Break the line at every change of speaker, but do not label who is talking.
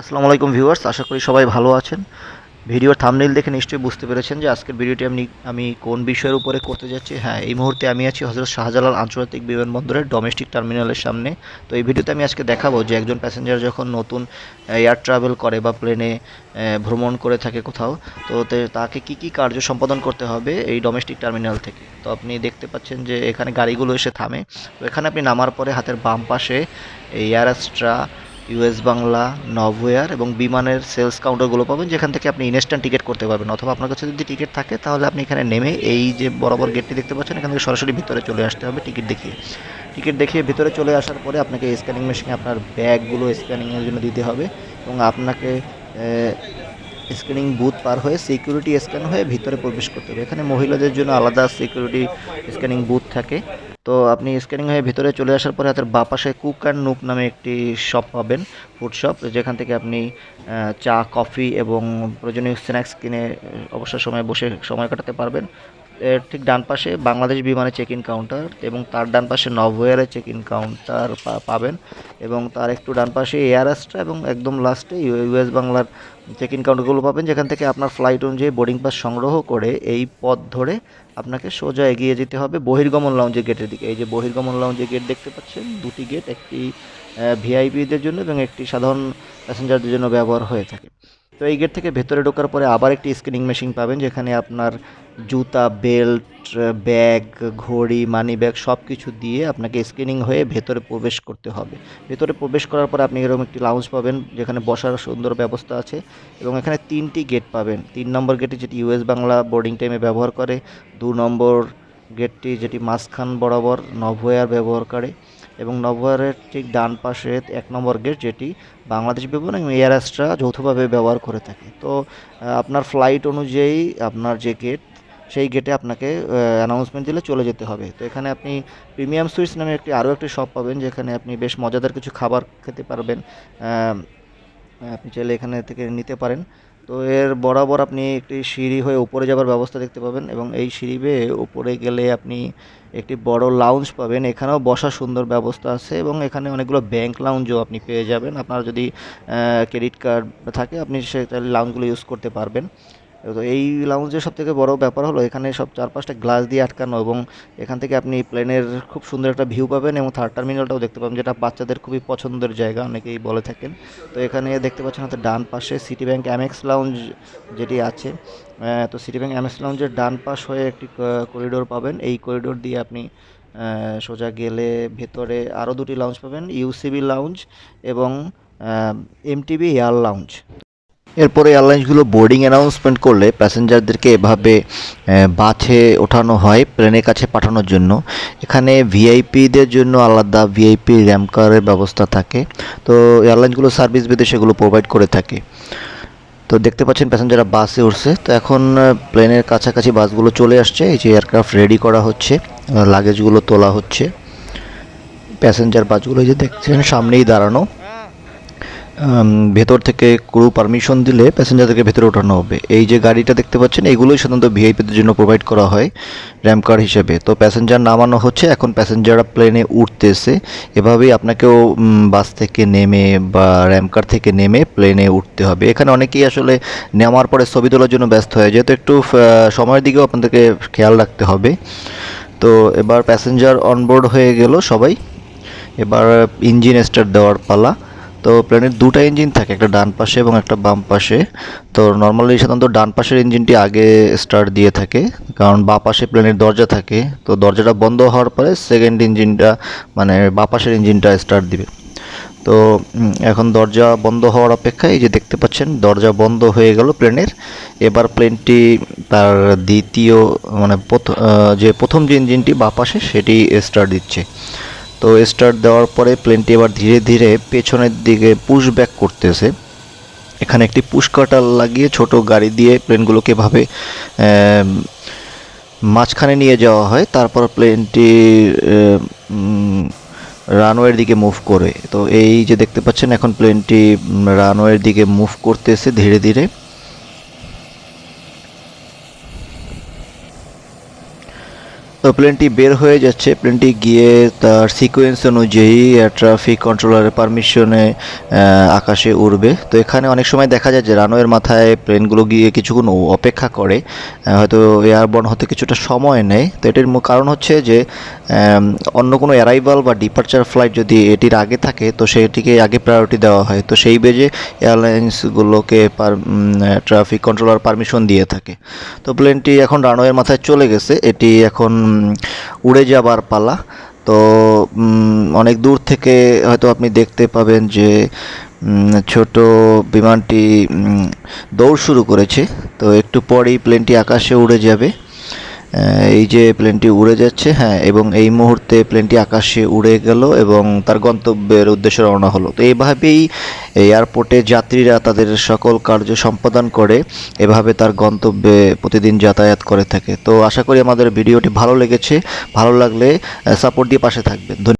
আসসালামু আলাইকুম ভিউয়ার্স, আশা করি সবাই ভালো আছেন। ভিডিওর থামনেল দেখে নিশ্চয়ই বুঝতে পেরেছেন যে আজকের ভিডিওটি আমি আমি কোন বিষয়ের উপরে করতে যাচ্ছি। হ্যাঁ এই মুহূর্তে আমি আছি হজরত শাহজালাল আন্তর্জাতিক বিমানবন্দরের ডোমেস্টিক টার্মিনালের সামনে। তো এই ভিডিওতে আমি আজকে দেখাবো যে একজন প্যাসেঞ্জার যখন নতুন এয়ার ট্রাভেল করে বা প্লেনে ভ্রমণ করে থাকে কোথাও, তো তাকে কি কি কার্য সম্পাদন করতে হবে এই ডোমেস্টিক টার্মিনাল থেকে? তো আপনি দেখতে পাচ্ছেন যে এখানে গাড়িগুলো এসে থামে। তো এখানে আপনি নামার পরে হাতের বাম পাশে এই এয়ারস্ট্রা ইউএস বাংলা, নভওয়্যার এবং বিমানের সেলস কাউন্টারগুলো পাবেন, যেখান থেকে আপনি ইনস্ট্যান্ট টিকিট করতে পারবেন। অথবা আপনার কাছে যদি টিকিট থাকে, তাহলে আপনি এখানে নেমে এই যে বরাবর গেটটি দেখতে পাচ্ছেন, এখান থেকে সরাসরি ভিতরে চলে আসতে হবে টিকিট দেখিয়ে। টিকিট দেখিয়ে ভিতরে চলে আসার পরে আপনাকে স্ক্যানিং মেশিনে আপনার ব্যাগগুলো স্ক্যানিংয়ের জন্য দিতে হবে এবং আপনাকে স্ক্যানিং বুথ পার হয়ে সিকিউরিটি স্ক্যান হয়ে ভিতরে প্রবেশ করতে হবে। এখানে মহিলাদের জন্য আলাদা সিকিউরিটি স্ক্যানিং বুথ থাকে। তো আপনি স্ক্যানিং হয়ে ভিতরে চলে আসার পরে হাতের বাপাশে কুক অ্যান্ড নুক নামে একটি শপ পাবেন ফুড শপ যেখান থেকে আপনি চা কফি এবং প্রয়োজনীয় স্ন্যাক্স কিনে অবসর সময় বসে সময় কাটাতে পারবেন। এর ঠিক ডান পাশে বাংলাদেশ বিমানের চেক ইন কাউন্টার এবং তার ডান পাশে নভওয়ারের চেক ইন কাউন্টার পাবেন এবং তার একটু ডান পাশে এয়ার আস্ট্রা এবং একদম লাস্টে ইউএস বাংলার চেক ইন কাউন্টারগুলো পাবেন, যেখান থেকে আপনার ফ্লাইট অনুযায়ী বোর্ডিং পাস সংগ্রহ করে এই পথ ধরে আপনাকে সোজা এগিয়ে যেতে হবে বহির্গমন লাউঞ্জের গেটের দিকে। এই যে বহির্গমন লাউঞ্জের গেট দেখতে পাচ্ছেন, দুটি গেট একটি ভিআইপিদের জন্য এবং একটি সাধারণ প্যাসেঞ্জারদের জন্য ব্যবহার হয়ে থাকে। তো এই গেট থেকে ভেতরে ঢোকার পরে আবার একটি স্ক্রিনিং মেশিন পাবেন, যেখানে আপনার জুতা, বেল্ট, ব্যাগ, ঘড়ি, মানি ব্যাগ সব কিছু দিয়ে আপনাকে স্ক্রিনিং হয়ে ভেতরে প্রবেশ করতে হবে। ভেতরে প্রবেশ করার পরে আপনি এরকম একটি লাউঞ্জ পাবেন, যেখানে বসার সুন্দর ব্যবস্থা আছে এবং এখানে তিনটি গেট পাবেন। তিন নম্বর গেটে যেটি ইউএস বাংলা বোর্ডিং টাইমে ব্যবহার করে, দু নম্বর গেটটি যেটি মাঝখান বরাবর নভওয়ার ব্যবহার করে। এবং নভওয়ারের ঠিক ডান পাশে এক নম্বর গেট যেটি বাংলাদেশ বিমান এবং এয়ার যৌথভাবে ব্যবহার করে থাকে। তো আপনার ফ্লাইট অনুযায়ী আপনার যে গেট সেই গেটে আপনাকে অ্যানাউন্সমেন্ট দিলে চলে যেতে হবে। তো, এখানে আপনি প্রিমিয়াম সুইটস নামে একটি, আরও একটি শপ পাবেন, যেখানে আপনি বেশ মজাদার কিছু খাবার খেতে পারবেন। আপনি চাইলে এখানে থেকে নিতে পারেন। তো এর বরাবর আপনি একটি সিঁড়ি হয়ে উপরে যাবার ব্যবস্থা দেখতে পাবেন এবং এই সিঁড়ি বেয়ে উপরে গেলে আপনি একটি বড় লাউঞ্জ পাবেন। এখানেও বসার সুন্দর ব্যবস্থা আছে এবং এখানে অনেকগুলো ব্যাংক লাউঞ্জও আপনি পেয়ে যাবেন। আপনার যদি ক্রেডিট কার্ড থাকে, আপনি সেটা লাউঞ্জগুলো ইউজ করতে পারবেন। তো এই লাউঞ্জের সব থেকে বড় ব্যাপার হলো এখানে সব চারপাশটা গ্লাস দিয়ে আটকানো এবং এখান থেকে আপনি প্লেনের খুব সুন্দর একটা ভিউ পাবেন এবং থার্ড টার্মিনালটাও দেখতে পাবেন যেটা বাচ্চাদের খুবই পছন্দের জায়গা, অনেকেই বলে থাকেন। তো এখানে দেখতে পাচ্ছেন হাতে ডান পাশে সিটি ব্যাংক অ্যামেক্স লাউঞ্জ যেটি আছে। তো সিটি ব্যাংক অ্যামেক্স লাউঞ্জের ডান পাশ হয়ে একটি করিডোর পাবেন। এই করিডোর দিয়ে আপনি সোজা গেলে ভেতরে আরও দুটি লাউঞ্জ পাবেন ইউসিবি লাউঞ্জ এবং এমটিবি এয়ার লাউঞ্জ এরপরে এয়ারলাইন্সগুলো বোর্ডিং অ্যানাউন্সমেন্ট করলে প্যাসেঞ্জারদেরকে এভাবে বাসে ওঠানো হয় প্লেনের কাছে পাঠানোর জন্য। এখানে ভিআইপিদের জন্য আলাদা ভিআইপি র্যাম কারের ব্যবস্থা থাকে। তো এয়ারলাইন্সগুলো সার্ভিস বেঁধে সেগুলো প্রোভাইড করে থাকে। তো দেখতে পাচ্ছেন প্যাসেঞ্জাররা বাসে উঠছে। তো এখন প্লেনের কাছাকাছি বাসগুলো চলে আসছে। এই যে এয়ারক্রাফট রেডি করা হচ্ছে লাগেজগুলো তোলা হচ্ছে। প্যাসেঞ্জার বাসগুলো যে দেখছেন, সামনেই দাঁড়ানো। ভেতর থেকে ক্রু পারমিশন দিলে প্যাসেঞ্জারদেরকে ভেতরে ওঠানো হবে। এই যে গাড়িটা দেখতে পাচ্ছেন, এগুলোই সাধারণত ভিআইপিদের জন্য প্রোভাইড করা হয় র্যাম কার হিসেবে। তো প্যাসেঞ্জার নামানো হচ্ছে, এখন প্যাসেঞ্জাররা প্লেনে উঠতেছে। এভাবেই আপনাকেও বাস থেকে নেমে বা র্যাম কার থেকে নেমে প্লেনে উঠতে হবে। এখানে অনেকেই আসলে নেওয়ার পরে ছবি তোলার জন্য ব্যস্ত হয়ে। যায় তো একটু সময়ের দিকেও আপনাদেরকে খেয়াল রাখতে হবে। তো এবার প্যাসেঞ্জার অনবোর্ড হয়ে গেল সবাই। এবার ইঞ্জিন স্টার্ট দেওয়ার পালা। তো প্লেনের দুটো ইঞ্জিন থাকে, একটা ডান পাশে এবং একটা বাম পাশে। তো নর্মালি সাধারণত ডান পাশের ইঞ্জিনটি আগে স্টার্ট দিয়ে থাকে, কারণ বাঁ পাশে প্লেনের দরজা থাকে। তো দরজাটা বন্ধ হওয়ার পরে সেকেন্ড ইঞ্জিনটা মানে বাঁ পাশের ইঞ্জিনটা স্টার্ট দিবে। তো এখন দরজা বন্ধ হওয়ার অপেক্ষায় এই যে দেখতে পাচ্ছেন, দরজা বন্ধ হয়ে গেল প্লেনের। এবার প্লেনটি তার দ্বিতীয় মানে যে প্রথম যে ইঞ্জিনটি বাঁ পাশে, সেটি স্টার্ট দিচ্ছে। তো স্টার্ট দেওয়ার পরে প্লেনটি এবার ধীরে ধীরে পেছনের দিকে পুশ ব্যাক করতেছে। এখানে একটি পুশ লাগিয়ে ছোট গাড়ি দিয়ে প্লেনগুলোকে আম, মাঝখানে নিয়ে যাওয়া হয়। তারপর প্লেনটি রানওয়ের দিকে মুভ করে। তো এই যে দেখতে পাচ্ছেন এখন প্লেনটি রানওয়ের দিকে মুভ করতেছে ধীরে ধীরে। প্লেনটি বের হয়ে যাচ্ছে। প্লেনটি গিয়ে তার সিকোয়েন্স অনুযায়ী ট্রাফিক কন্ট্রোলারের পারমিশনে আকাশে উড়বে। তো এখানে অনেক সময় দেখা যায় যে রানওয়ের মাথায় প্লেনগুলো গিয়ে কিছুক্ষণ অপেক্ষা করে। হয়তো এয়ারবর্ন হতে কিছুটা সময় নেয়। তো এটির কারণ হচ্ছে যে অন্য কোনো অ্যারাইভাল বা ডিপার্চার ফ্লাইট যদি এটির আগে থাকে, তো সেটিকে আগে প্রায়োরিটি দেওয়া হয়। তো সেই বেজে এয়ারলাইন্সগুলোকে ট্রাফিক কন্ট্রোলার পারমিশন দিয়ে থাকে। তো প্লেনটি এখন রানওয়ের মাথায় চলে গেছে। এটি এখন উড়ে যাবার পালা। তো অনেক দূর থেকে হয়তো আপনি দেখতে পাবেন যে ছোট বিমানটি দৌড় শুরু করেছে। তো একটু পরেই প্লেনটি আকাশে উড়ে যাবে। এই যে প্লেনটি উড়ে যাচ্ছে হ্যাঁ এবং এই মুহূর্তে প্লেনটি আকাশে উড়ে গেল এবং তার গন্তব্যের উদ্দেশ্যে রওনা হলো। তো এইভাবেই এয়ারপোর্টে যাত্রীরা তাদের সকল কার্য সম্পাদন করে, এভাবে তার গন্তব্যে প্রতিদিন যাতায়াত করে থাকে। তো আশা করি আমাদের ভিডিওটি ভালো লেগেছে। ভালো লাগলে সাপোর্ট দিয়ে পাশে থাকবেন।